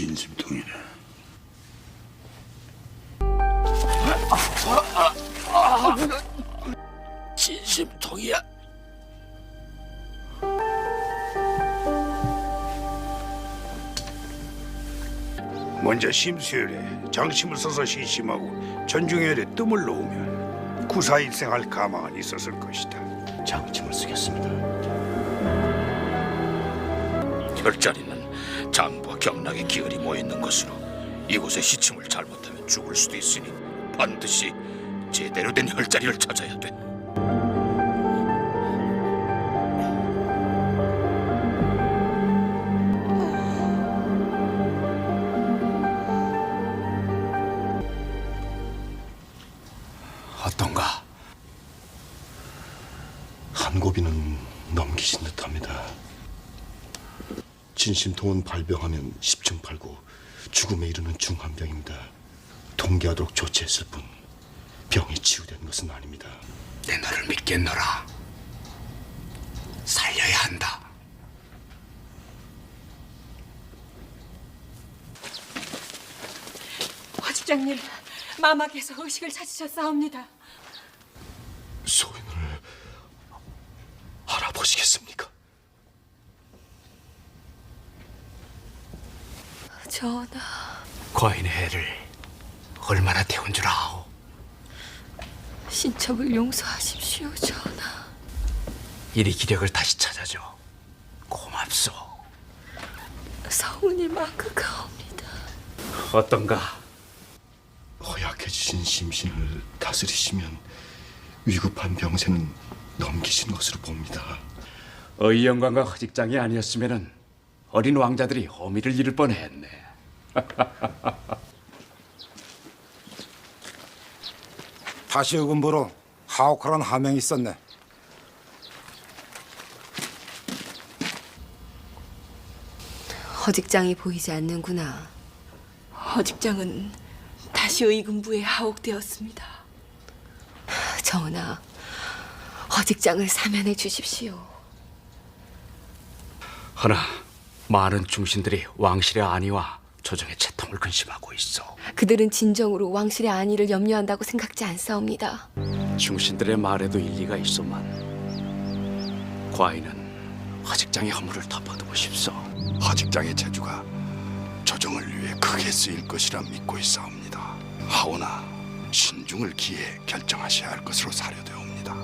진심통이네. 진심통이야. 먼저 심수열에 장심을 써서 시심하고 전중열에 뜸을 놓으면 구사일생할 가망은 있었을 것이다. 장침을 쓰겠습니다. 혈자리는 장부와 경락의 기혈이 모이는 것으로 이곳에 시침을 잘못하면 죽을 수도 있으니 반드시 제대로 된 혈자리를 찾아야 돼. 어떤가? 한 고비는 넘기신 듯합니다. 진심통은 발병하면 십중팔구 죽음에 이르는 중한병입니다. 동기하도록 조치했을 뿐 병이 치유된 것은 아닙니다. 내 너를 믿겠노라. 살려야 한다. 화 집장님, 마마께서 의식을 찾으셨사옵니다. 소인을 알아보시겠습니까? 전하, 과인의 해를 얼마나 태운 줄 아오. 신첩을 용서하십시오, 전하. 이리 기력을 다시 찾아줘. 고맙소. 서운이 마그가옵니다. 어떤가? 허약해지신 심신을 다스리시면 위급한 병세는 넘기신 것으로 봅니다. 의영관과 허직장이 아니었으면 어린 왕자들이 어미를 잃을 뻔했네. 다시 의군부로 하옥하란 하명이 있었네. 허직장이 보이지 않는구나. 허직장은 다시 의군부에 하옥되었습니다. 전하, 허직장을 사면해 주십시오. 허나 많은 중신들이 왕실의 안위와 조정의 채통을 근심하고 있어. 그들은 진정으로 왕실의 안위를 염려한다고 생각지 않사옵니다. 중신들의 말에도 일리가 있소만 과인은 허직장의 허물을 덮어두고 싶소. 하직장의 재주가 조정을 위해 크게 쓰일 것이라 믿고 있사옵니다. 하오나 신중을 기해 결정하셔야 할 것으로 사료되옵니다.